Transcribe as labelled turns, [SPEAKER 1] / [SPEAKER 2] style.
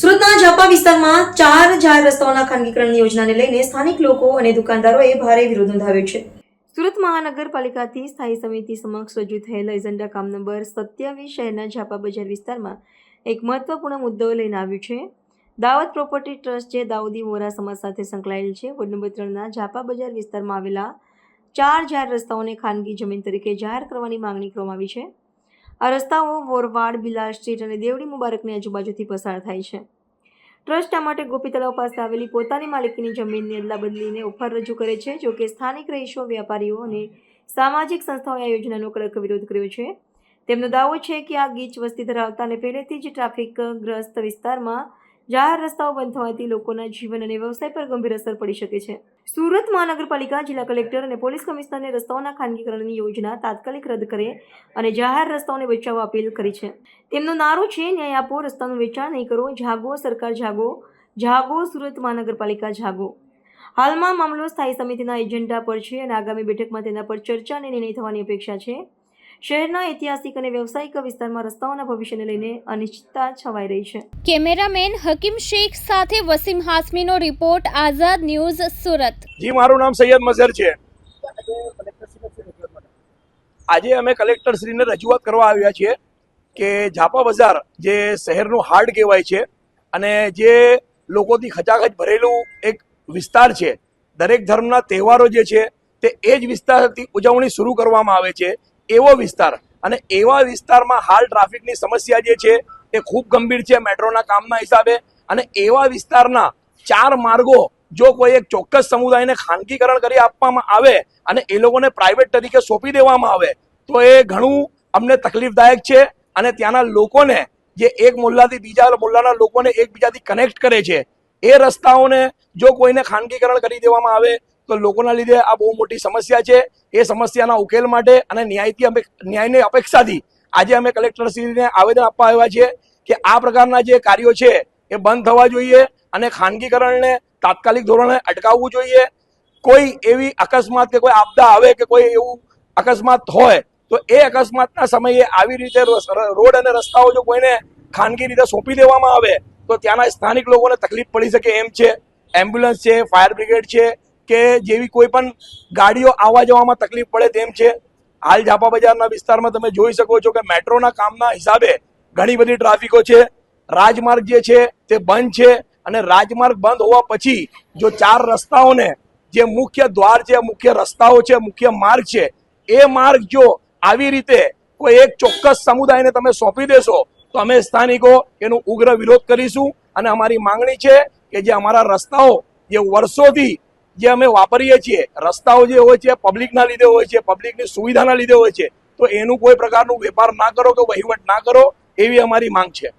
[SPEAKER 1] સુરતના ઝાપા વિસ્તારમાં ચાર જાહેર રસ્તાઓના ખાનગીકરણની યોજનાને લઈને સ્થાનિક લોકો અને દુકાનદારોએ ભારે વિરોધ નોંધાવ્યો છે. સુરત મહાનગરપાલિકાથી સ્થાયી સમિતિ સમક્ષ રજૂ થયેલ એજન્ડા કામ નંબર સત્યાવીસ શહેરના ઝાપા બજાર વિસ્તારમાં એક મહત્વપૂર્ણ મુદ્દો લઈને આવ્યું છે. દાવત પ્રોપર્ટી ટ્રસ્ટ જે દાઉદી વોરા સમાજ સાથે સંકળાયેલ છે, વોર્ડ નંબર ત્રણના ઝાપા બજાર વિસ્તારમાં આવેલા ચાર જાહેર રસ્તાઓને ખાનગી જમીન તરીકે જાહેર કરવાની માંગણી કરવામાં આવી છે. આ રસ્તાઓ વોરવાડ બિલાર સ્ટ્રીટ અને દેવડી મુબારકની આજુબાજુથી પસાર થાય છે. ટ્રસ્ટ આ માટે ગોપી તળાવ પાસે આવેલી પોતાની માલિકીની જમીનની અદલાબદલીને ઓફર રજૂ કરે છે જોકે સ્થાનિક રહીશો વેપારીઓ અને સામાજિક સંસ્થાઓએ આ યોજનાનો કડક વિરોધ કર્યો છે. તેમનો દાવો છે કે આ ગીચ વસ્તી ધરાવતા અને પહેલેથી જ ટ્રાફિક ગ્રસ્ત વિસ્તારમાં જાહેર રસ્તાઓ બંધ થવાથી લોકોના જીવન અને વ્યવસાય પર ગંભીર અસર પડી શકે છે. સુરત મહાનગરપાલિકા, જિલ્લા કલેક્ટર અને પોલીસ કમિશનરને રસ્તાઓના ખાનગીકરણની યોજના તાત્કાલિક રદ કરે અને જાહેર રસ્તાઓને બચાવવા અપીલ કરી છે. તેમનો નારો છે, ન્યાય આપો, રસ્તાનું વેચાણ નહીં કરો, જાગો, સરકાર જાગો જાગો, સુરત મહાનગરપાલિકા જાગો. હાલમાં મામલો સ્થાયી સમિતિના એજન્ડા પર છે અને આગામી બેઠકમાં તેના પર ચર્ચા અને નિર્ણય થવાની અપેક્ષા છે. શહેરના ઐતિહાસિક અને વ્યવસાયિક વિસ્તારમાં રસ્તાઓના ભવિષ્યને લઈને અનિશ્ચિતતા છવાઈ રહી છે.
[SPEAKER 2] કેમેરામેન હકીમ શેખ સાથે વસીમ હાસમીનો રિપોર્ટ આઝાદ ન્યૂઝ સુરત.
[SPEAKER 3] જી મારું નામ સૈયદ મઝર છે. આજે અમે કલેક્ટર શ્રીને રજૂઆત કરવા આવ્યા છીએ કે ઝાપા બજાર જે શહેરનું હાર્ડ કહેવાય છે અને જે લોકોથી ખચાખચ ભરેલું એક વિસ્તાર છે દરેક ધર્મના તહેવારો જે છે તે એ જ વિસ્તારથી ઉજવણી શરૂ કરવામાં આવે છે. એવો વિસ્તાર. અને એવા વિસ્તારમાં હાલ ટ્રાફિકની સમસ્યા જે છે, એ ખૂબ ગંભીર છે મેટ્રોના કામના હિસાબે. અને એવા વિસ્તારના ચાર માર્ગો જો કોઈ એક ચોક્કસ સમુદાયને ખાનગીકરણ કરી આપવામાં આવે અને એ લોકોને પ્રાઇવેટ તરીકે સોંપી દેવામાં આવે, તો એ ઘણું અમને તકલીફદાયક છે. અને ત્યાંના લોકોને જે એક મોલ્લાથી બીજા મોલ્લાના લોકોને એકબીજાથી કનેક્ટ કરે છે, એ રસ્તાઓને જો કોઈને ખાનગીકરણ કરી દેવામાં આવે તો લોકોના લીધે આ બહુ મોટી સમસ્યા છે. એ સમસ્યાના ઉકેલ માટે અને ન્યાયથી અમે ન્યાયની અપેક્ષાથી આજે અમે કલેક્ટરશ્રીને આવેદન આપવા આવ્યા છીએ કે આ પ્રકારના જે કાર્યો છે એ બંધ થવા જોઈએ અને ખાનગીકરણને તાત્કાલિક ધોરણે અટકાવવું જોઈએ. કોઈ એવી અકસ્માત કે કોઈ આપદા આવે કે કોઈ એવું અકસ્માત હોય, તો એ અકસ્માતના સમયે આવી રીતે રોડ અને રસ્તાઓ જો કોઈને ખાનગી રીતે સોંપી દેવામાં આવે, તો ત્યાંના સ્થાનિક લોકોને તકલીફ પડી શકે એમ છે. એમ્બ્યુલન્સ છે, ફાયર બ્રિગેડ છે કે જેવી કોઈ પણ ગાડીઓ આવવા જવામાં તકલીફ પડે તેમ છે. હાલ ઝાપા બજારના વિસ્તારમાં તમે જોઈ શકો છો કે મેટ્રોના કામના હિસાબે ઘણી બધી ટ્રાફિકો છે. રાજમાર્ગ જે છે તે બંધ છે અને રાજમાર્ગ બંધ હોવા પછી જો ચાર રસ્તાઓને જે મુખ્ય દ્વાર છે, મુખ્ય રસ્તાઓ છે, મુખ્ય માર્ગ છે, એ માર્ગ જો આવી રીતે કોઈ એક ચોક્કસ સમુદાયને તમે સોંપી દેશો, તો અમે સ્થાનિકો એનો ઉગ્ર વિરોધ કરીશું. અને અમારી માંગણી છે કે જે અમારા રસ્તાઓ જે વર્ષોથી જે અમે વાપરીએ છીએ, રસ્તાઓ જે હોય છે પબ્લિકના લીધે હોય છે પબ્લિકની સુવિધાના લીધે હોય છે, તો એનું કોઈ પ્રકારનું વેપાર ના કરો કે વહીવટ ના કરો, એવી અમારી માંગ છે.